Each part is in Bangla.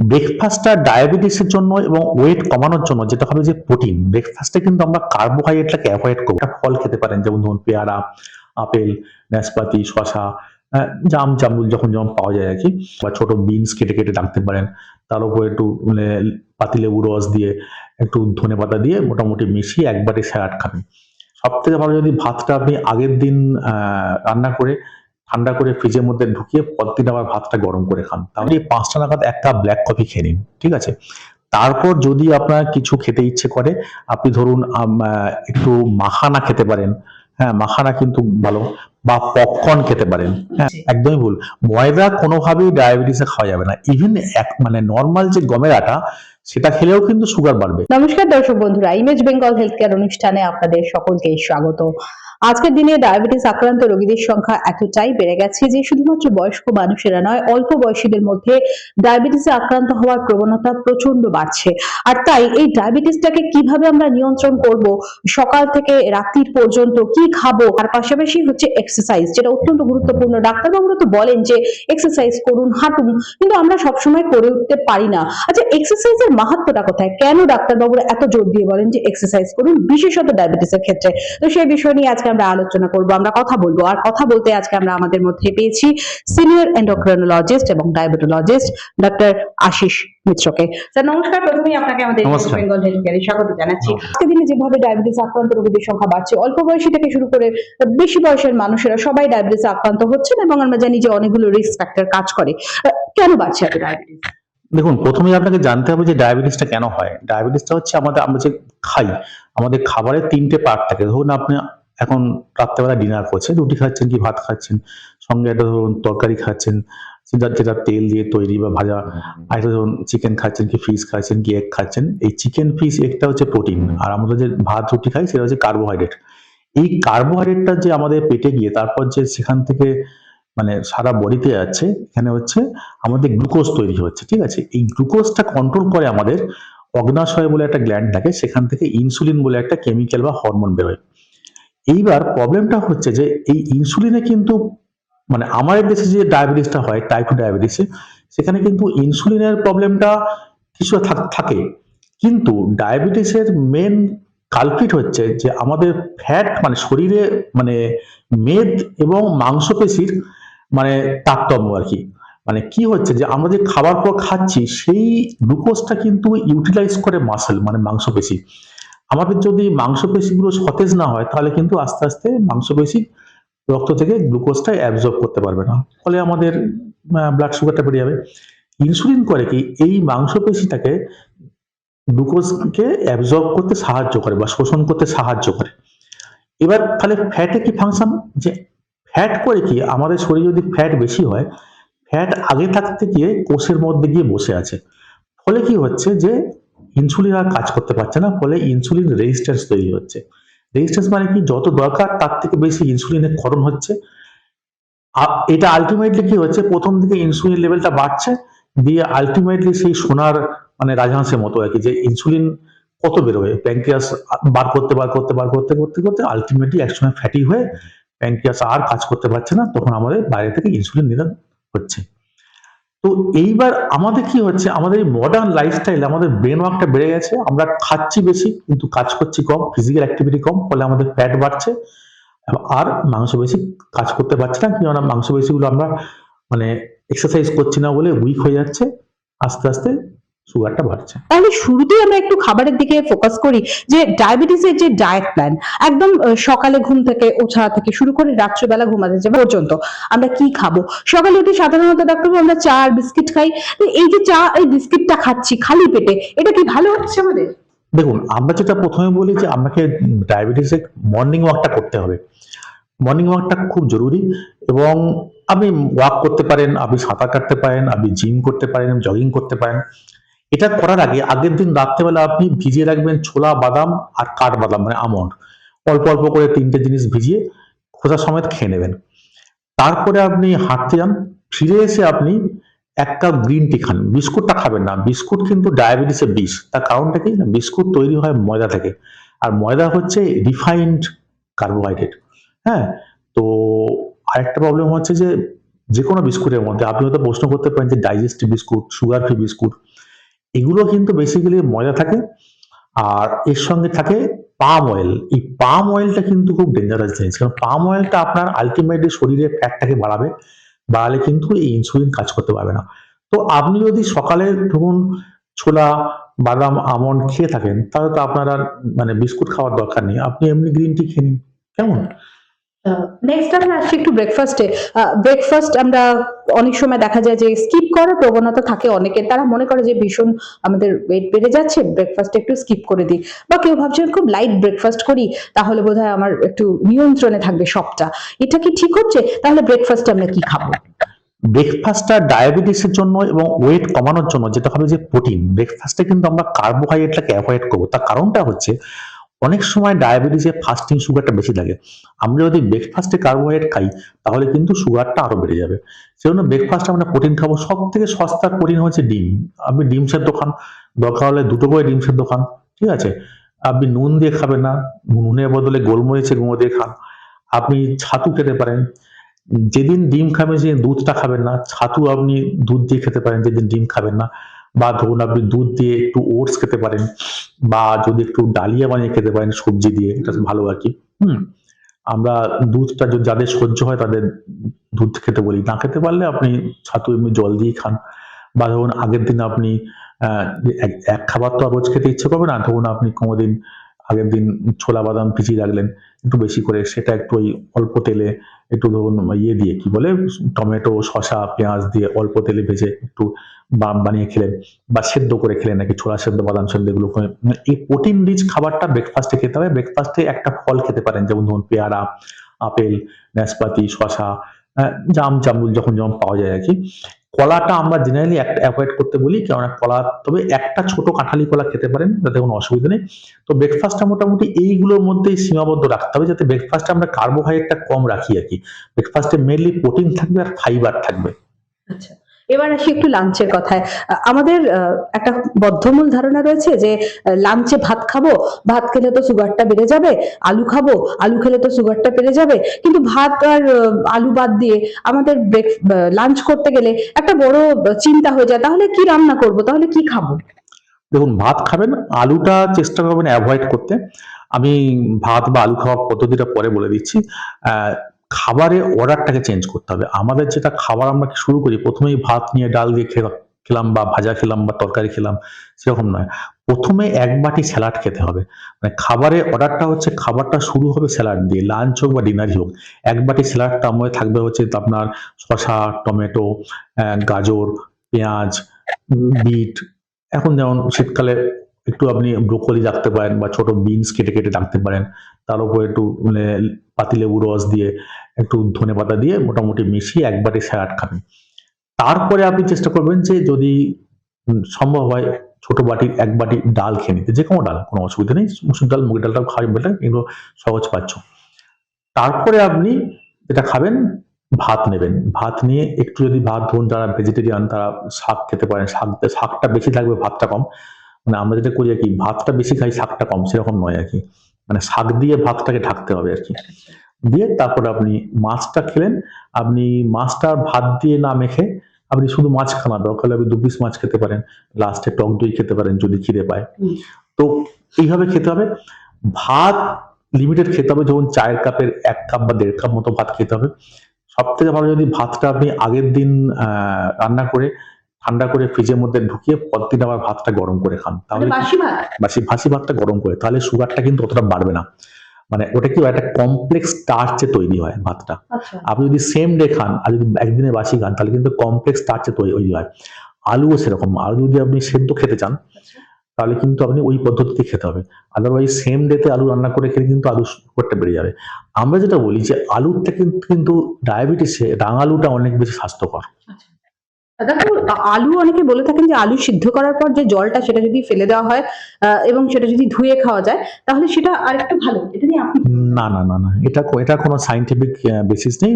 ব্রেকফাস্টটা ডায়াবেটিসের জন্য এবং ওয়েট কমানোর জন্য যেটা হবে যে প্রোটিন ব্রেকফাস্টে কিন্তু আমরা কার্বোহাইড্রেটটাকে অ্যাভয়েড করব। ফল খেতে পারেন যেমন ধরুন পেয়ারা আপেল নাশপাতি শশা আহ, জাম জামরুল যখন যখন পাওয়া যায় আর কি বা ছোট বিনস কেটে কেটে রাখতে পারেন। তার উপর একটু মানে পাতিলেবু রস দিয়ে একটু ধনে পাতা দিয়ে মোটামুটি মিশিয়ে একবারে স্যালাড খাবেন। সব থেকে ভালো যদি ভাতটা আপনি আগের দিন রান্না করে ঠান্ডা করে ফ্রিজের মধ্যে ঢুকিয়ে পরদিন আবার ভাতটা গরম করে খান। তাহলে এই পাঁচটা নাগাদ একটা ব্ল্যাক কফি খেয়ে নিন ঠিক আছে? তারপর যদি আপনার কিছু খেতে ইচ্ছে করে আপনি ধরুন একটু মাখানা খেতে পারেন। হ্যাঁ মাখানা কিন্তু ভালো বা পপকর্ন খেতে পারেন। হ্যাঁ একদমই ভুল। ময়দা কোনোভাবেই ডায়াবেটিসে খাওয়া যাবে না। ইভেন এক মানে নর্মাল যে গমের আটা সেটা খেলেও কিন্তু সুগার বাড়বে। নমস্কার দর্শক বন্ধুরা ইমেজ বেঙ্গল হেলথ কেয়ার অনুষ্ঠানে আপনাদের সকলকে স্বাগত। আজকের দিনে ডায়াবেটিস আক্রান্ত রোগীদের সংখ্যা এতটাই বেড়ে গেছে যে শুধুমাত্র বয়স্ক মানুষেরা নয়, অল্প বয়সীদের মধ্যে ডায়াবেটিসে আক্রান্ত হওয়ার প্রবণতা প্রচণ্ড বাড়ছে। আর তাই এই ডায়াবেটিসটাকে কীভাবে আমরা নিয়ন্ত্রণ করব, সকাল থেকে রাত্রির পর্যন্ত কি খাব আর পাশাপাশি হচ্ছে এক্সারসাইজ যেটা অত্যন্ত গুরুত্বপূর্ণ। ডাক্তারবাবুরা তো বলেন যে এক্সারসাইজ করুন, হাঁটুন, কিন্তু আমরা সবসময় করে উঠতে পারি না। আচ্ছা এক্সারসাইজের মাহাত্মটা কোথায়? কেন ডাক্তারবাবুরা এত জোর দিয়ে বলেন যে এক্সারসাইজ করুন বিশেষত ডায়াবেটিসের ক্ষেত্রে? তো সেই বিষয় নিয়ে আজকে আমরা আলোচনা করব আমরা কথা বলব। আর কথা বলতে আজকে আমরা আমাদের মধ্যে পেয়েছি সিনিয়র এন্ডোক্রিনোলজিস্ট এবং ডায়াবেটোলজিস্ট ডক্টর আশিস মিত্রকে। স্যার নমস্কার। প্রথমেই আপনাকে আমাদের। বেঙ্গল হেলথ কেয়ারে স্বাগত জানাচ্ছি। আজকের দিনে যেভাবে ডায়াবেটিস আক্রান্ত রোগীদের সংখ্যা বাড়ছে অল্প বয়সী থেকে শুরু করে বেশি বয়সের মানুষেরা সবাই ডায়াবেটিস আক্রান্ত হচ্ছেন এবং আমরা জানি যে অনেকগুলো রিস্ক ফ্যাক্টর কাজ করে। কেন বাড়ছে এত ডায়াবেটিস দেখুন প্রথমেই আপনাকে জানতে হবে যে ডায়াবেটিসটা কেন হয়। ডায়াবেটিসটা হচ্ছে আমাদের আমরা যে খাই আমাদের খাবারের তিনটে পার্ট থাকে। ধরুন আপনি এখন রাত্রেবেলা ডিনার করছেন রুটি খাচ্ছেন কি ভাত খাচ্ছেন সঙ্গে একটা ধরুন তরকারি খাচ্ছেন যেটা যেটা তেল দিয়ে তৈরি বা ভাজা আর একটা ধরুন চিকেন খাচ্ছেন কি ফিশ খাচ্ছেন কি এগ খাচ্ছেন এই চিকেন ফিশ এগটা হচ্ছে প্রোটিন আর আমরা যে ভাত রুটি খাই সেটা হচ্ছে কার্বোহাইড্রেট এই কার্বোহাইড্রেটটা যে আমাদের পেটে গিয়ে তারপর যে সেখান থেকে মানে সারা বডিতে যাচ্ছে এখানে হচ্ছে আমাদের গ্লুকোজ তৈরি হচ্ছে, ঠিক আছে? এই গ্লুকোজটা কন্ট্রোল করে আমাদের অগ্নাশয় বলে একটা গ্ল্যান্ড থাকে, সেখান থেকে ইনসুলিন বলে একটা কেমিক্যাল বা হরমোন বেরোয়। এইবার প্রবলেমটা হচ্ছে যে এই ইনসুলিনে কিন্তু মানে আমাদের দেশে যে ডায়াবেটিসটা হয় টাইপ টু ডায়াবেটিসে সেখানে কিন্তু ইনসুলিনের প্রবলেমটা কিছু থাক- থাকে। কিন্তু ডায়াবেটিসের মেন কালপিট হচ্ছে যে আমাদের ফ্যাট মানে শরীরে মানে মেদ এবং মাংসপেশির মানে তারতম্য আর কি। মানে কি হচ্ছে যে, আমরা যে খাবার পর খাচ্ছি, সেই গ্লুকোজটা কিন্তু ইউটিলাইজ করে মাসেল মানে মাংসপেশি। আমাদের যদি মাংসপেশিগুলো সতেজ না হয়, তাহলে কিন্তু আস্তে আস্তে মাংসপেশি রক্ত থেকে গ্লুকোজটা অ্যাবজর্ব করতে পারবে না। ফলে আমাদের ব্লাড সুগারটা বেড়ে যাবে। ইনসুলিন করে কি? এই মাংসপেশিটাকে গ্লুকোজকে অ্যাবজর্ব করতে সাহায্য করে বা শোষণ করতে সাহায্য করে। এবার তাহলে ফ্যাটে কি ফাংশন যে ফ্যাট করে কি? আমাদের শরীরে যদি ফ্যাট বেশি হয় ফ্যাট আগে থাকতে গিয়ে কোষের মধ্যে গিয়ে বসে আছে। ফলে কি হচ্ছে যে ইনসুলিন আর কাজ করতে পারছে না, ফলে ইনসুলিন রেজিস্ট্যান্স তৈরি হচ্ছে। রেজিস্ট্যান্স মানে কি? যত দরকার তার থেকে বেশি ইনসুলিনের ক্ষরণ হচ্ছে। এটা আলটিমেটলি কি হচ্ছে? প্রথম দিকে ইনসুলিন লেভেলটা বাড়ছে, দিয়ে আলটিমেটলি সেই সোনার মানে রাজহাঁসের মতো আর কি, যে ইনসুলিন কত বেরোবে? প্যাঙ্ক্রিয়াস বার করতে বার করতে বার করতে করতে করতে আলটিমেটলি একসময় ফ্যাটি হয়ে প্যাঙ্ক্রিয়াস আর কাজ করতে পারছে না, তখন আমাদের বাইরে থেকে ইনসুলিন নিতে হচ্ছে। তো এইবার আমাদের কি হচ্ছে? আমাদের মডার্ন লাইফস্টাইল আমাদের ব্রেন ওয়ার্কটা বেড়ে গেছে, আমরা খাচ্ছি বেশি, কিন্তু কাজ করছি কম ফিজিক্যাল অ্যাক্টিভিটি কম, ফলে আমাদের ফ্যাট বাড়ছে, আর মাংসপেশি কাজ করতে পারছে না কি না মাংসপেশিগুলো আমরা মানে এক্সারসাইজ করছি না বলে উইক হয়ে যাচ্ছে, আস্তে আস্তে সুগারটা বাড়ছে। তাহলে শুরুতেই আমরা একটু খাবারের দিকে ফোকাস করি যে ডায়াবেটিসের যে ডায়েট প্ল্যান একদম সকালে ঘুম থেকে ওঠা থেকে শুরু করে রাত্রিবেলা ঘুমাতে যাওয়া পর্যন্ত আমরা কি খাব? সকালে উঠে সাধারণত ডাক্তারবাবু আমরা চা আর বিস্কিট খাই। তো এই যে চা এই বিস্কিটটা খাচ্ছি খালি পেটে এটা কি ভালো হচ্ছে আমাদের? দেখুন আমরা যেটা প্রথমে বলি যে আপনাকে ডায়াবেটিসে মর্নিং ওয়াকটা করতে হবে। মর্নিং ওয়াকটা খুব জরুরি এবং আপনি ওয়াক করতে পারেন আপনি সাঁতার কাটতে পারেন আপনি জিম করতে পারেন জগিং করতে পারেন। এটা করার আগে, আগের দিন রাত্রেবেলা আপনি ভিজিয়ে রাখবেন ছোলা, বাদাম আর কাঠবাদাম মানে আমন্ড। অল্প অল্প করে তিনটে জিনিস ভিজিয়ে খোসা সমেত খেয়ে নেবেন। তারপরে আপনি হাঁটতে যান, ফিরে এসে আপনি এক কাপ গ্রিন টি খান। বিস্কুটটা খাবেন না। বিস্কুট কিন্তু ডায়াবেটিসের বিষ। তার কারণটা কি? না, বিস্কুট তৈরি হয় ময়দা থেকে। আর ময়দা হচ্ছে রিফাইন্ড কার্বোহাইড্রেট। হ্যাঁ? তো আরেকটা প্রবলেম হচ্ছে যে যে কোনো বিস্কুটের মধ্যে আপনি হয়তো প্রশ্ন করতে পারেন যে digestive biscuit, sugar free biscuit এগুলো কিন্তু বেসিক্যালি ময়দা থাকে আর এর সঙ্গে থাকে পাম অয়েল এই পাম অয়েলটা কিন্তু খুব ডেঞ্জারাস জিনিস। কারণ পাম অয়েলটা আপনার আলটিমেটলি শরীরে ফ্যাটটাকে বাড়াবে, বাড়ালে কিন্তু এই ইনসুলিন কাজ করতে পারবে না। তো আপনি যদি সকালে ধরুন ছোলা, বাদাম, আমন্ড খেয়ে থাকেন, তাহলে তো আপনার আর মানে বিস্কুট খাওয়ার দরকার নেই। আপনি এমনি গ্রিন টি খেয়ে নিন। কেমন? নেক্সট আমরা আসছি একটু ব্রেকফাস্টে ব্রেকফাস্ট আমরা অনেক সময় দেখা যায় যে স্কিপ করার প্রবণতা থাকে অনেকের। তারা মনে করে যে ভীষণ আমাদের ওয়েট বেড়ে যাচ্ছে ব্রেকফাস্ট একটু স্কিপ করে দিই। বা কেউ ভাবছে খুব লাইট ব্রেকফাস্ট করি, তাহলে বোধহয় আমার একটু নিয়ন্ত্রণে থাকবে সবটা। এটা কি ঠিক হচ্ছে? তাহলে ব্রেকফাস্টে আমরা কি খাব? ব্রেকফাস্টটা ডায়াবেটিসের জন্য এবং ওয়েট কমানোর জন্য, যেটা হবে যে প্রোটিন ব্রেকফাস্টে কিন্তু আমরা কার্বোহাইড্রেটটাকে অ্যাভয়েড করব। তার কারণটা হচ্ছে অনেক সময় ডায়াবেটিসে ফাস্টিং সুগারটা বেশি থাকে আমরা যদি ব্রেকফাস্টে কার্বোহাইড্রেট খাই, তাহলে কিন্তু সুগারটা আরও বেড়ে যাবে। সেজন্য ব্রেকফাস্টে আমরা প্রোটিন খাব। সব থেকে সস্তার প্রোটিন হচ্ছে ডিম। আপনি ডিম সেদ্ধ খান, দরকার হলে দুটো করে ডিম সেদ্ধ খান, ঠিক আছে? আপনি নুন দিয়ে খাবেন না। নুনের বদলে গোলমরিচের গুঁড়ো দিয়ে খান। আপনি ছাতু খেতে পারেন। যেদিন ডিম খাবেন, সেদিন দুধটা খাবেন না। ছাতু আপনি দুধ দিয়ে খেতে পারেন, যেদিন ডিম খাবেন না। বা ধরুন আপনি দুধ দিয়ে একটু ওটস খেতে পারেন বা যদি একটু ডালিয়া বানিয়ে খেতে পারেন সবজি দিয়ে, এটা ভালো আর কি। হুম, আমরা দুধটা যাদের সহ্য হয় তাদের দুধ খেতে বলি। না খেতে পারলে আপনি ছাতু এমনি জল দিয়ে খান। বা ধরুন আগের দিন আপনি এক খাবার তো আর রোজ খেতে ইচ্ছে করবে না। ধরুন আপনি কোনোদিন আগের দিন ছোলা বাদাম ভিজিয়ে রাখলেন একটু বেশি করে সেটা একটু ওই অল্প তেলে একটু ধরুন ইয়ে দিয়ে কি বলে টমেটো শসা পেঁয়াজ দিয়ে অল্প তেলে ভেজে একটু বানিয়ে খেলেন বা সেদ্ধ করে খেলেন নাকি ছোলা সেদ্ধ বাদাম সেদ্ধ এগুলো। মানে এই প্রোটিন রিচ খাবারটা ব্রেকফাস্টে খেতে হবে ব্রেকফাস্টে একটা ফল খেতে পারেন যেমন ধরুন পেয়ারা আপেল নাশপাতি আহ, জাম জামুল যখন যেমন পাওয়া যায় আর কি কলাটা আমরা জেনারেলি একটা অ্যাভয়েড করতে বলি কারণ কলা, তবে একটা ছোট কাঁঠালি কলা খেতে পারেন, তাতে কোনো অসুবিধা নেই। তো ব্রেকফাস্টটা মোটামুটি এইগুলোর মধ্যেই সীমাবদ্ধ রাখতে হবে, যাতে ব্রেকফাস্টে আমরা কার্বোহাইড্রেটটা কম রাখি আর কি। ব্রেকফাস্টে মেনলি প্রোটিন থাকবে আর ফাইবার থাকবে। আচ্ছা। এবার আসি একটু লাঞ্চের কথায়। আমাদের একটা বদ্ধমূল ধারণা রয়েছে যে লাঞ্চে ভাত খাব, ভাত খেলে তো সুগারটা বেড়ে যাবে, আলু খাব, আলু খেলে তো সুগারটা বেড়ে যাবে। কিন্তু ভাত আর আলু বাদ দিয়ে আমাদের লাঞ্চ করতে গেলে একটা বড় চিন্তা হয়ে যায়, তাহলে কি রান্না করব, তাহলে কি খাব? দেখুন, ভাত খাবেন, আলুটা চেষ্টা করবেন অ্যাভয়েড করতে। আমি ভাত বা আলু খাওয়ার পদ্ধতিটা পরে বলে দিচ্ছি। খাবারের অর্ডারটাকে চেঞ্জ করতে হবে। আমাদের যেটা খাবার আমরা শুরু করি, প্রথমেই ভাত নিয়ে ডাল দিয়ে খেলাম বা ভাজা খেলাম বা তরকারি খেলাম, সেরকম নয়। প্রথমে এক বাটি স্যালাড খেতে হবে। মানে খাবারের অর্ডারটা হচ্ছে খাবারটা শুরু হবে স্যালাড দিয়ে লাঞ্চ হোক বা ডিনারই হোক। এক বাটি স্যালাডটা আমাদের থাকবে হচ্ছে আপনার শসা, টমেটো গাজর, পেঁয়াজ, বিট। এখন যেমন শীতকালে একটু আপনি ব্রোকলি রাখতে পারেন বা ছোট বিনস কেটে কেটে রাখতে পারেন। তার উপর একটু মানে পাতিলেবু রস দিয়ে একটু ধনে পাতা দিয়ে মোটামুটি মিশিয়ে এক বাটি স্যালাড খাবেন। তারপরে আপনি চেষ্টা করবেন যে যদি সম্ভব হয় ছোট বাটির এক বাটি ডাল খেয়ে নিতে, যে কোনো ডাল, কোনো অসুবিধা নেই, মুসুর ডাল, মুগের ডালটাও খাওয়াই বেটার এগুলো সহজ পাচ্ছ। তারপরে আপনি যেটা খাবেন, ভাত নেবেন। ভাত নিয়ে একটু যদি ভাত, ধরুন যারা ভেজিটেরিয়ান তারা শাক খেতে পারেন, শাক, শাকটা বেশি থাকবে, ভাতটা কম। মানে আমরা যেটা করি আর কি, ভাতটা বেশি খাই, শাকটা কম, সেরকম নয় আর কি। মানে শাক দিয়ে ভাতটাকে ঢাকতে হবে আর কি। দিয়ে তারপরে আপনি মাছটা খেলেন আপনি মাছটা ভাত দিয়ে না মেখে আপনি শুধু মাছ খানা দরকার হলে আপনি দু পিস মাছ খেতে পারেন লাস্টে টক দই খেতে পারেন যদি খিদে পায়। তো এইভাবে খেতে হবে। ভাত লিমিটেড খেতে হবে যখন চায়ের কাপের এক কাপ বা দেড় কাপ মতো ভাত খেতে হবে। সব থেকে ভালো যদি ভাতটা আপনি আগের দিন আহ, রান্না করে ঠান্ডা করে ফ্রিজের মধ্যে ঢুকিয়ে পরদিন আবার ভাতটা গরম করে খান। তাহলে বাসি ভাসি ভাতটা গরম করে তাহলে সুগারটা কিন্তু অতটা বাড়বে না। মানে ওটা কি একটা কমপ্লেক্স স্টার্চে তৈরি হয় ভাতটা। আচ্ছা। আপনি যদি সেম ডে খান আর যদি একদিনে বাসি খান তাহলে কিন্তু কমপ্লেক্স স্টার্চে তৈরি হয়। আলুও সেরকম। আলু যদি আপনি সেদ্ধ খেতে চান আচ্ছা। তাহলে কিন্তু আপনি ওই পদ্ধতিতে খেতে হবে। আদারওয়াইজ সেম ডেতে আলু রান্না করে খেলে কিন্তু আলু সুগারটা বেড়ে যাবে। আমরা যেটা বলি যে আলুটা কিন্তু কিন্তু ডায়াবেটিসে রাঙালুটা অনেক বেশি স্বাস্থ্যকর। দেখো আলু অনেকে বলে থাকেন যে আলু সিদ্ধ করার পর যে জলটা সেটা যদি ফেলে দেওয়া হয় এবং সেটা যদি ধুয়ে খাওয়া যায়, তাহলে সেটা আর একটু ভালো। এটা নিয়ে না না না না। এটা এটা কোনো সাইন্টিফিক বেসিস নেই।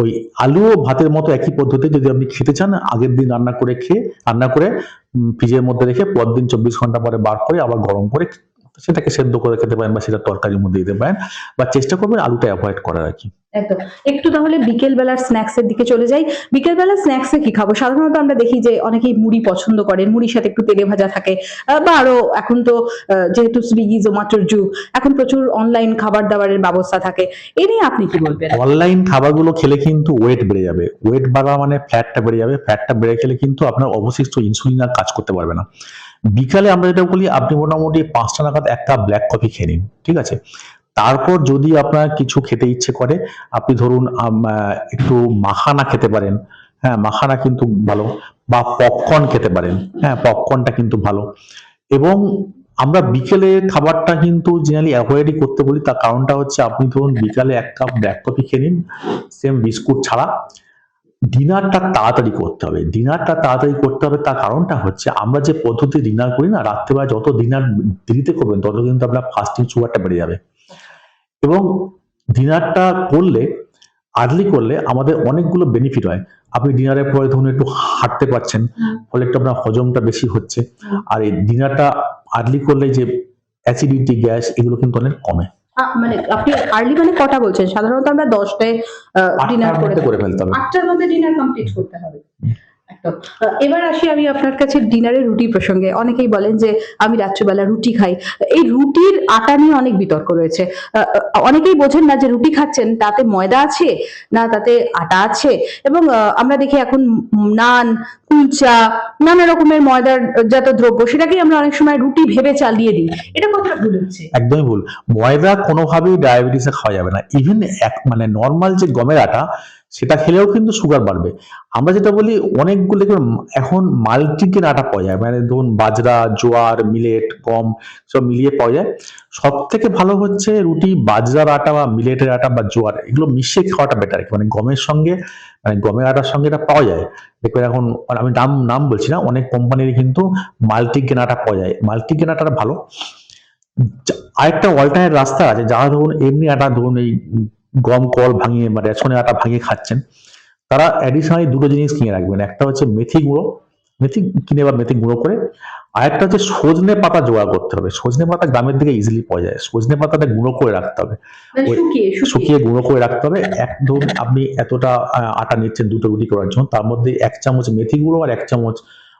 ওই আলু ও ভাতের মতো একই পদ্ধতি যদি আপনি খেতে চান, আগের দিন রান্না করে খেয়ে, রান্না করে ফ্রিজের মধ্যে রেখে পরদিন চব্বিশ ঘণ্টা পরে বার করে, আবার গরম করে সেটাকে সেদ্ধ করে খেতে পারেন বা সেটা তরকারির মধ্যে দিতে পারেন বা চেষ্টা করবেন আলুটা অ্যাভয়েড করার আর কি। একদম। একটু তাহলে বিকেল বেলার স্ন্যাক্স এর দিকে চলে যাই। বিকেল বেলার স্ন্যাক্স এ কি খাব? সাধারণত আমরা দেখি যে অনেকেই মুড়ি পছন্দ করেন মুড়ির সাথে একটু তেলে ভাজা থাকে বা আরও এখন তো যেহেতু সুইগি জোম্যাটোর যুগ এখন প্রচুর অনলাইন খাবার দাবারের ব্যবস্থা থাকে। এ নিয়ে আপনি কি বলবেন? অনলাইন খাবারগুলো খেলে কিন্তু ওয়েট বেড়ে যাবে। ওয়েট বাড়া মানে ফ্যাটটা বেড়ে যাবে। ফ্যাটটা বেড়ে গেলে কিন্তু আপনার অবশিষ্ট ইনসুলিন আর কাজ করতে পারবে না। বিকালে আমরা যেটা বলি, আপনি মোটামুটি পাঁচটা নাগাদ একটা ব্ল্যাক কফি খেয়ে নিন, ঠিক আছে? তারপর যদি আপনার কিছু খেতে ইচ্ছে করে, আপনি ধরুন একটু মাখানা খেতে পারেন। হ্যাঁ মাখানা কিন্তু ভালো, বা পপকর্ন খেতে পারেন। হ্যাঁ পপকর্নটা কিন্তু ভালো। এবং আমরা বিকেলে খাবারটা কিন্তু জেনারেলি অ্যাভয়েডই করতে বলি, তার কারণটা হচ্ছে আপনি ধরুন বিকালে এক কাপ ব্ল্যাক কফি খেয়ে নিন সেম বিস্কুট ছাড়া। ডিনারটা তাড়াতাড়ি করতে হবে। ডিনারটা তাড়াতাড়ি করতে হবে তার কারণটা হচ্ছে আমরা যে পদ্ধতি ডিনার করি না রাত্রেবেলা যত ডিনার দেরিতে করবেন তত কিন্তু আপনার ফাস্টিং সুগারটা বেড়ে যাবে। এবং ডিনারটা করলে আর্লি করলে আমাদের অনেকগুলো বেনিফিট হয়। আপনি ডিনারের পরে ধরুন একটু হাঁটতে পারছেন ফলে একটু আপনার হজমটা বেশি হচ্ছে। আর এই ডিনারটা আর্লি করলে যে অ্যাসিডিটি গ্যাস এগুলো কিন্তু অনেক কমে। মানে আপনি আর্লি মানে কটা বলছেন? সাধারণত আমরা দশটায় ডিনার করে ফেলতে হবে আটটার মধ্যে ডিনার কমপ্লিট করতে হবে। এবার আসি আমি আপনার কাছে ডিনারের রুটি প্রসঙ্গে। অনেকেই বলেন যে, আমি রাত্রিবেলা রুটি খাই। এই রুটির আটা নিয়ে অনেক বিতর্ক রয়েছে। অনেকেই বোঝেন না যে রুটি খাচ্ছেন, তাতে ময়দা আছে না তাতে আটা আছে? এবং আমরা দেখি এখন নান, কুলচা, নানা রকমের ময়দার জাত দ্রব্য, সেটাকেই আমরা অনেক সময় রুটি ভেবে চালিয়ে দিই। এটা কথা ভুল হচ্ছে? একদমই ভুল। ময়দা কোনোভাবেই ডায়াবেটিসে খাওয়া যাবে না। ইভেন এক মানে নর্মাল যে গমের আটা সেটা খেলেও কিন্তু সুগার বাড়বে। আমরা যেটা বলি, অনেকগুলো এখন মাল্টিগ্রেন আটা পাওয়া যায়। মানে ধরুন বাজরা, জোয়ার মিলেট গম, সব মিলিয়ে পাওয়া যায়। সব থেকে ভালো হচ্ছে রুটি, বাজরার আটা বা মিলেটের আটা বা জোয়ার, এগুলো মিশিয়ে খাওয়াটা বেটার মানে গমের সঙ্গে মানে গমের আটার সঙ্গে এটা পাওয়া যায়। দেখবেন এখন, আমি নাম নাম বলছি না, অনেক কোম্পানির কিন্তু মাল্টিগ্রেন আটা পাওয়া যায়। মাল্টিগ্রেন আটাটা ভালো। আরেকটা অল্টারনেট রাস্তা আছে, যারা ধরুন এমনি আটা, ধরুন এই গম কল ভাঙিয়ে বা রেশনের আটা ভাঙিয়ে খাচ্ছেন। তারা অ্যাডিশনালি দুটো জিনিস কিনে রাখবেন। একটা হচ্ছে মেথি গুঁড়ো মেথি কিনে বা মেথি গুঁড়ো করে। আরেকটা হচ্ছে সজনে পাতা জোগাড় করতে হবে। সজনে পাতা গ্রামের দিকে ইজিলি পাওয়া যায়। সজনে পাতাটা গুঁড়ো করে রাখতে হবে। মানে ওই- শুকিয়ে শুকিয়ে। গুঁড়ো করে রাখতে হবে। এক ধরুন আপনি এতটা আটা নিচ্ছেন দুটো রুটি করার জন্য তার মধ্যে এক চামচ মেথি গুঁড়ো আর এক চামচ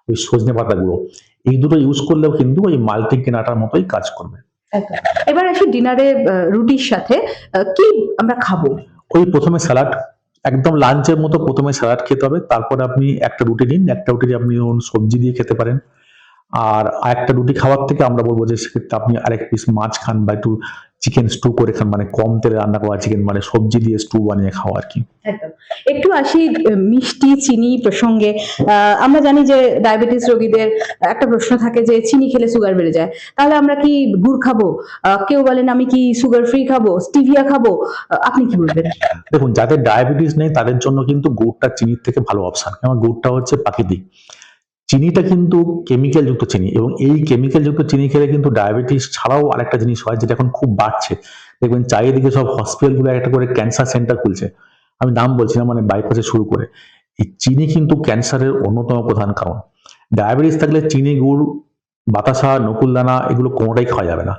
ওই সজনে পাতা গুঁড়ো। এই দুটো ইউজ করলেও কিন্তু ওই মাল্টিগ্রেন আটার মতোই কাজ করবে। এবার আসি ডিনারে রুটির সাথে কি আমরা খাব? ওই প্রথমে স্যালাড একদম লাঞ্চের মতো প্রথমে স্যালাড খেতে হবে তারপরে আপনি একটা রুটি নিন একটা রুটি আপনি সবজি দিয়ে খেতে পারেন। আর একটা রুটি খাওয়ার থেকে আমরা বলব যে সেক্ষেত্রে আপনি আরেক পিস মাছ খান বা একটু চিকেন স্টু করে খান মানে কম তেলে রান্না করা চিকেন মানে সবজি দিয়ে স্টু বানিয়ে খাওয়া আর কি। একটু আসি মিষ্টি, চিনি প্রসঙ্গে। আমরা জানি যে ডায়াবেটিস রোগীদের একটা প্রশ্ন থাকে যে, চিনি খেলে সুগার বেড়ে যায়। তাহলে আমরা কি গুড় খাব? কেউ বলেন, আমি কি সুগার ফ্রি খাব? স্টিভিয়া খাব? আপনি কি বলবেন? দেখুন, যাদের ডায়াবেটিস নেই, তাদের জন্য কিন্তু গুড়টা চিনির থেকে ভালো অপশন কারণ গুড়টা হচ্ছে প্রাকৃতিক। চিনিটা কিন্তু কেমিক্যাল যুক্ত চিনি এবং এই কেমিক্যাল যুক্ত চিনি খেলে কিন্তু ডায়াবেটিস ছাড়াও আরেকটা জিনিস হয়, যেটা এখন খুব বাড়ছে। দেখবেন, চারিদিকে সব হসপিটালগুলো একটা করে ক্যান্সার সেন্টার খুলছে। আমি নাম বলছি না মানে বাইপাসে শুরু করে। এই চিনি কিন্তু ক্যান্সারের অন্যতম প্রধান কারণ। ডায়াবেটিস থাকলে চিনি, গুড়, বাতাসা, নকুলদানা এগুলো কোনোটাই খাওয়া যাবে না।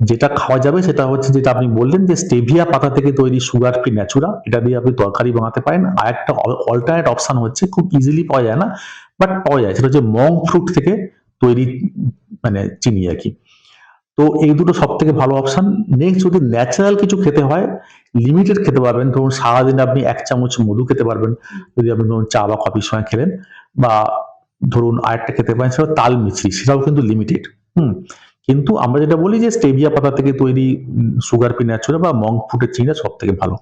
যেটা খাওয়া যাবে সেটা হচ্ছে যেটা আপনি বললেন যে স্টেভিয়া পাতা থেকে তৈরি সুগার ফ্রি ন্যাচুরা এটা দিয়ে আপনি তরকারি বানাতে পারেন। আর একটা অল্টারনেট অপশান হচ্ছে খুব ইজিলি পাওয়া যায় না বাট পাওয়া যায়। সেটা হচ্ছে মং ফ্রুট থেকে তৈরি মানে চিনি আর কি। তো এই দুটো সব থেকে ভালো অপশান নেক্সট যদি ন্যাচারাল কিছু খেতে হয় লিমিটেড খেতে পারবেন। ধরুন সারাদিন আপনি এক চামচ মধু খেতে পারবেন। যদি আপনি ধরুন চা বা কফির সময় খেলেন বা ধরুন আরেকটা খেতে পারেন, সেটা তাল মিছরি সেটাও কিন্তু লিমিটেড হুম। কিন্তু আমরা যেটা বলি যে স্টেভিয়া পাতা থেকে তৈরি সুগার পি ন্যাচুরা বা মং ফুটের চিনিটা সব থেকে ভালো।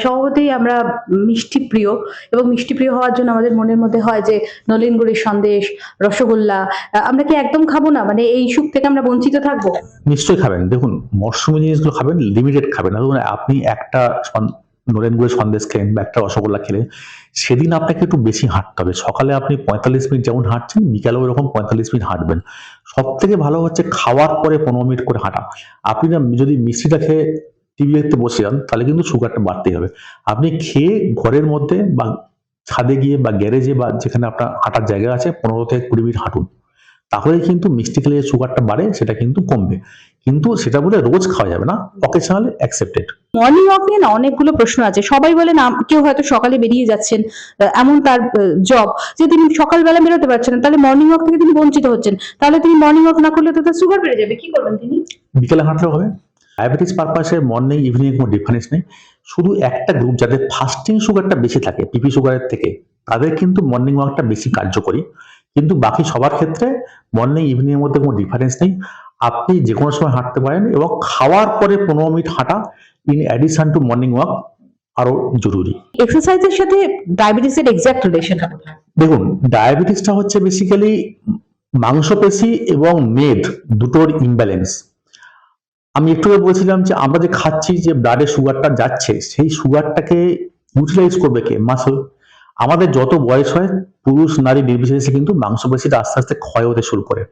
স্বভাবতই আমরা মিষ্টি প্রিয় এবং মিষ্টি প্রিয় হওয়ার জন্য আমাদের মনের মধ্যে হয় যে নলেন গুড়ের সন্দেশ, রসগোল্লা আমরা কি একদম খাব না? মানে এই সুখ থেকে আমরা বঞ্চিত থাকব? নিশ্চয়ই খাবেন। দেখুন, মরশুমি জিনিসগুলো খাবেন লিমিটেড খাবেন। আপনি একটা সন- নলেন গুড়ের সন্দেশ খেলেন বা একটা রসগোল্লা খেলেন, সেদিন আপনাকে একটু বেশি হাঁটতে হবে। সকালে আপনি পঁয়তাল্লিশ মিনিট যেমন হাঁটছেন বিকালেও এরকম পঁয়তাল্লিশ মিনিট হাঁটবেন। সব থেকে ভালো হচ্ছে খাওয়ার পরে পনেরো মিনিট করে হাঁটা। আপনি না, যদি মিষ্টিটা খেয়ে টিভি দেখতে বসে যান তাহলে কিন্তু সুগারটা বাড়তেই হবে। আপনি খেয়ে ঘরের মধ্যে বা ছাদে গিয়ে বা গ্যারেজে বা যেখানে আপনার হাঁটার জায়গা আছে পনেরো থেকে কুড়ি মিনিট হাঁটুন। তাহলে কিন্তু মিষ্টি খেলে যে সুগারটা বাড়ে সেটা কিন্তু কমবে। কিন্তু সেটা বলে রোজ খাওয়া যাবে না অকেশনালি অ্যাকসেপ্টেড মর্নিং ওয়াক নিয়ে না অনেকগুলো প্রশ্ন আছে। সবাই বলে না কেউ হয়তো সকালে বেরিয়ে যাচ্ছেন এমন তার জব যে তিনি সকালবেলা বেরোতে পারছেন তাহলে মর্নিং ওয়াক থেকে তিনি বঞ্চিত হচ্ছেন। তাহলে তিনি মর্নিং ওয়াক না করলে তো তার সুগার বেড়ে যাবে। কি করবেন তিনি? বিকেলে হাঁটলেও হবে। ডায়াবেটিস পারপাসে মর্নিং ইভিনিং কোনো ডিফারেন্স নেই। শুধু একটা গ্রুপ যাদের ফাস্টিং সুগারটা বেশি থাকে পিপি সুগারের থেকে তাদের কিন্তু মর্নিং ওয়াকটা বেশি কার্যকরী। কিন্তু বাকি সবার ক্ষেত্রে মর্নিং ইভিনিং এর মধ্যে কোনো ডিফারেন্স নেই। আপনি যে কোনো সময় হাঁটতে পারেন এবং খাওয়ার পরে পনেরো মিনিট হাঁটা in addition to morning walk আরও জরুরি। এক্সারসাইজের সাথে ডায়াবেটিসের এক্সাক্ট রিলেশনটা কোথায় দেখুন ডায়াবেটিসটা হচ্ছে বেসিক্যালি মাংসপেশি এবং মেদ দুটোর ইমব্যালেন্স আমি একটু বলছিলাম যে আমরা যে খাচ্ছি যে ব্লাডে সুগারটা যাচ্ছে, সেই সুগারটাকে ইউটিলাইজ করবে কে? মাসল আমাদের যত বয়স হয়, পুরুষ, নারী নির্বিশেষে কিন্তু মাংসপেশিটা আস্তে আস্তে ক্ষয় হতে শুরু করে।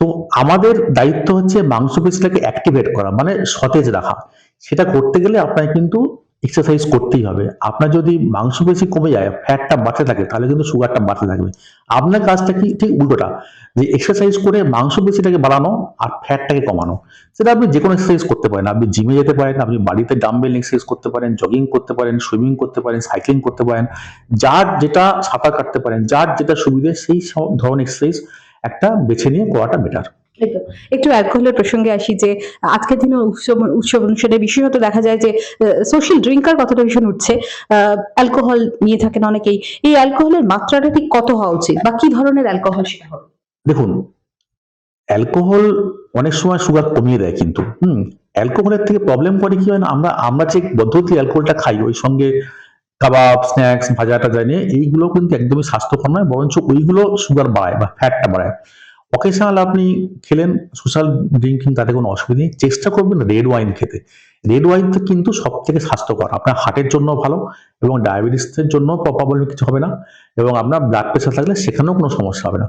তো আমাদের দায়িত্ব হচ্ছে মাংসপেশিটাকে অ্যাক্টিভেট করা মানে সতেজ রাখা। সেটা করতে গেলে আপনাকে কিন্তু এক্সারসাইজ করতেই হবে। আপনার যদি মাংসপেশি কমে যায় ফ্যাটটা বাড়তে থাকে, তাহলে কিন্তু সুগারটা বাড়তে থাকবে। আপনার কাজটা কি ঠিক উল্টোটা, যে এক্সারসাইজ করে মাংসপেশিটাকে বাড়ানো আর ফ্যাটটাকে কমানো। সেটা আপনি যে কোনো এক্সারসাইজ করতে পারেন। আপনি জিমে যেতে পারেন, আপনি বাড়িতে ডাম্বেল এক্সারসাইজ করতে পারেন জগিং করতে পারেন সুইমিং করতে পারেন সাইক্লিং করতে পারেন, যার যেটা সাঁতার কাটতে পারেন, যার যেটা সুবিধে, সেই সব ধরনের এক্সারসাইজ একটা বেছে নিয়ে করাটা বেটার একটু অ্যালকোহলের প্রসঙ্গে আসি যে, আজকের দিনে উৎসব উৎসব অনুষ্ঠানে বিশেষত দেখা যায় যে সোশ্যাল ড্রিঙ্কার কথাটা ভীষণ উঠছে। অ্যালকোহল নিয়ে থাকেন অনেকেই। এই অ্যালকোহলের মাত্রাটা ঠিক কত হওয়া উচিত? বা কি ধরনের অ্যালকোহল সেটা হবে? দেখুন অ্যালকোহল অনেক সময় সুগার কমিয়ে দেয় কিন্তু, হুম অ্যালকোহলের থেকে প্রবলেম করে কি হয় না? আমরা আমরা যে পদ্ধতি অ্যালকোহলটা খাই, ওই সঙ্গে কাবাব স্ন্যাক্স ভাজা টাজা নিয়ে, এইগুলো কিন্তু একদমই স্বাস্থ্যকর নয়, বরঞ্চ ওইগুলো সুগার বাড়ায় বা ফ্যাটটা বাড়ায়। অকেশনাল আপনি খেলেন সোশ্যাল ড্রিঙ্কিং তাতে কোনো অসুবিধা নেই। চেষ্টা করবেন রেড ওয়াইন খেতে। রেড ওয়াইনটা কিন্তু সব থেকে স্বাস্থ্যকর। আপনার হার্টের জন্য ভালো এবং ডায়াবেটিসের জন্য প্রবলেম কিছু হবে না এবং আপনার ব্লাড প্রেশার থাকলে সেখানেও কোনো সমস্যা হবে না।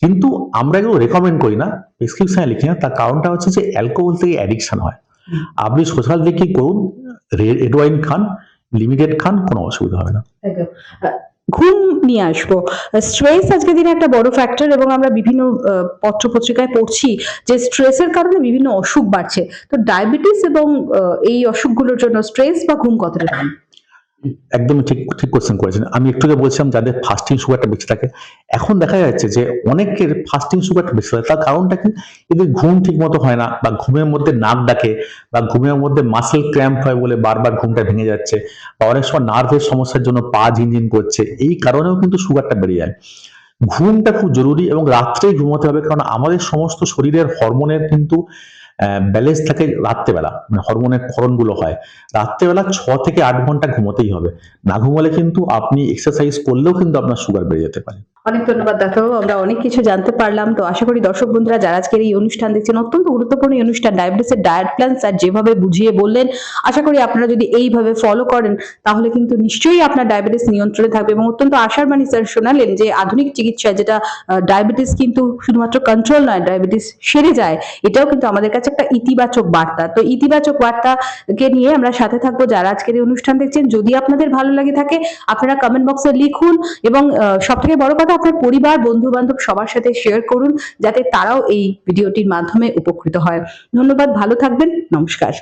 কিন্তু আমরা এগুলো রেকমেন্ড করি না প্রেসক্রিপশনে লিখি না। তার কারণটা হচ্ছে যে অ্যালকোহল থেকে অ্যাডিকশন হয়। আপনি সোশ্যাল ড্রিঙ্কিং করুন রেড ওয়াইন খান লিমিটেড খান, কোনো অসুবিধা হবে না। ঘুম নিয়ে আসব। স্ট্রেস আজকের দিনে একটা বড় ফ্যাক্টর এবং আমরা বিভিন্ন পত্র পত্রিকায় পড়ছি যে স্ট্রেসের কারণে বিভিন্ন অসুখ বাড়ছে। তো ডায়াবেটিস এবং এই অসুখগুলোর জন্য স্ট্রেস বা ঘুম কতটা দাম একদমই ঠিক ঠিক কোশ্চেন করেছেন। আমি একটু আগে বলছিলাম যাদের ফাস্টিং সুগারটা বেশি থাকে, এখন দেখা যাচ্ছে যে অনেকের ফাস্টিং সুগারটা বেশি থাকে তার কারণটা কি? এদের ঘুম ঠিক মতো হয় না বা ঘুমের মধ্যে নাক ডাকে বা ঘুমের মধ্যে মাসেল ক্র্যাম্প হয় বলে বারবার ঘুমটা ভেঙে যাচ্ছে বা অনেক সময় নার্ভের সমস্যার জন্য পা ঝিনঝিন করছে, এই কারণেও কিন্তু সুগারটা বেড়ে যায়। ঘুমটা খুব জরুরি এবং রাত্রেই ঘুমোতে হবে কারণ আমাদের সমস্ত শরীরের হরমোনের কিন্তু ব্যালেন্স থাকে রাত্রেবেলা মানে হরমোনের ক্ষরণগুলো হয়। রাত্রেবেলা ছ থেকে আট ঘণ্টা ঘুমোতেই হবে। না ঘুমালে কিন্তু আপনি এক্সারসাইজ করলেও কিন্তু আপনার সুগার বেড়ে যেতে পারে। অনেক ধন্যবাদ ডাক্তারবাবু আমরা অনেক কিছু জানতে পারলাম। তো আশা করি দর্শক বন্ধুরা, যারা আজকের এই অনুষ্ঠান দেখছেন, অত্যন্ত গুরুত্বপূর্ণ অনুষ্ঠান ডায়াবেটিসের ডায়েট প্ল্যান স্যার যেভাবে বুঝিয়ে বললেন, আশা করি আপনারা যদি এইভাবে ফলো করেন, তাহলে কিন্তু নিশ্চয়ই আপনার ডায়াবেটিস নিয়ন্ত্রণে থাকবে এবং অত্যন্ত আশার বাণী স্যার শোনালেন যে আধুনিক চিকিৎসায় যেটা ডায়াবেটিস কিন্তু শুধুমাত্র কন্ট্রোল নয় ডায়াবেটিস সেরে যায়, এটাও কিন্তু আমাদের কাছে একটা ইতিবাচক বার্তা। তো ইতিবাচক বার্তাকে নিয়ে আমরা সাথে থাকব। যারা আজকের এই অনুষ্ঠান দেখছেন, যদি আপনাদের ভালো লাগে থাকে, আপনারা কমেন্ট বক্সে লিখুন এবং সব থেকে বড় কথা, আপনার পরিবার বন্ধু বান্ধব সবার সাথে শেয়ার করুন, যাতে তারাও এই ভিডিওটির মাধ্যমে উপকৃত হয়। ধন্যবাদ, ভালো থাকবেন, নমস্কার।